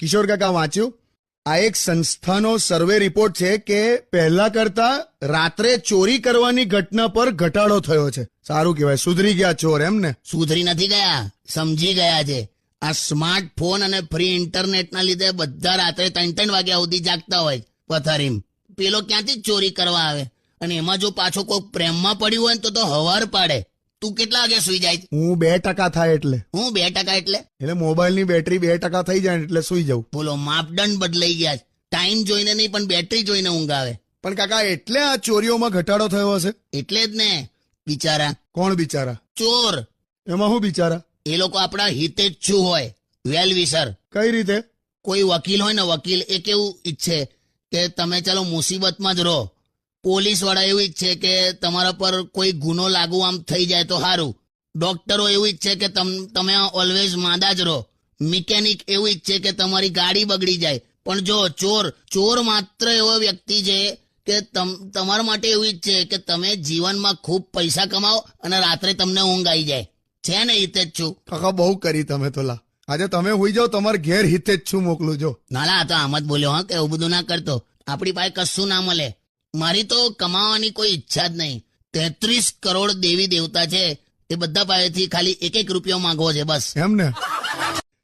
કિશોર કાકા, વાંચ્યું? આ એક સંસ્થાનો સર્વે રિપોર્ટ છે કે પહેલા કરતા રાત્રે ચોરી કરવાની ઘટના પર ઘટાડો થયો છે. સારું કહેવાય. સુધરી ગયા ચોર એમ ને? સુધરી નથી ગયા. સમજી ગયા છે. આ સ્માર્ટફોન અને ફ્રી ઇન્ટરનેટના લીધે બધા રાત્રે ત્રણ ત્રણ વાગ્યા સુધી જાગતા હોય પથારીમ. પેલો ક્યાંથી ચોરી કરવા આવે? અને એમાં જો પાછો કોઈ પ્રેમમાં પડ્યું હોય તો તો હવાર પાડે. તું કેટલા વાગે સુઈ જાય? હું બે ટકા થાય એટલે. હું બે ટકા એટલે? એટલે મોબાઈલની બેટરી બે ટકા થઈ જાય એટલે સુઈ જાઉં. બોલો માપદંડ બદલાઈ ગયા ટાઈમ જોઈને નહીં પણ બેટરી જોઈને ઊંઘ આવે. પણ કાકા એટલે આ ચોરીઓમાં ઘટાડો થયો હશે? એટલે જ ને બિચારા. કોણ બિચારા? ચોર. એમાં હું બિચારા? એ લોકો આપણા હિતે જ છું હોય? વેલ વિસર. કઈ રીતે? કોઈ વકીલ હોય ને વકીલ એ કેવું ઈચ્છે કે તમે ચાલો મુસીબતમાં જ રહો. પોલીસવાળા એવું ઈચ્છે કે તમારા પર કોઈ ગુનો લાગુ આમ થઈ જાય તો સારું ડોક્ટરો એવું ઈચ્છે કે તમ- ઓલવેઝ માંદા જ રહો. મિકેનિક એવું ઈચ્છે કે તમારી ગાડી બગડી જાય. પણ જો ચોર ચોર માત્ર એવો વ્યક્તિ છે કે તમ- તમારા માટે એવું ઈચ્છે કે તમે જીવનમાં ખૂબ પૈસા કમાઓ અને રાત્રે તમને ઊંઘ આવી જાય. છે ને હિતે જ છું? કાકા બહુ કરી તમે તો લા. આજે તમે હોઈ જાઓ તમારે ઘેર હિતે જ છું મોકલું જો. નાલા આ તો આમ જ બોલ્યો હા કે એવું બધું ના કરતો. આપણી પાસે કશું ના મળે. મારી તો કમાવાની કોઈ ઈચ્છા જ નહીં. તેત્રીસ કરોડ દેવી દેવતા છે. એ બધા પાસેથી ખાલી એક એક રૂપિયો માંગવો છે, બસ. એમ ને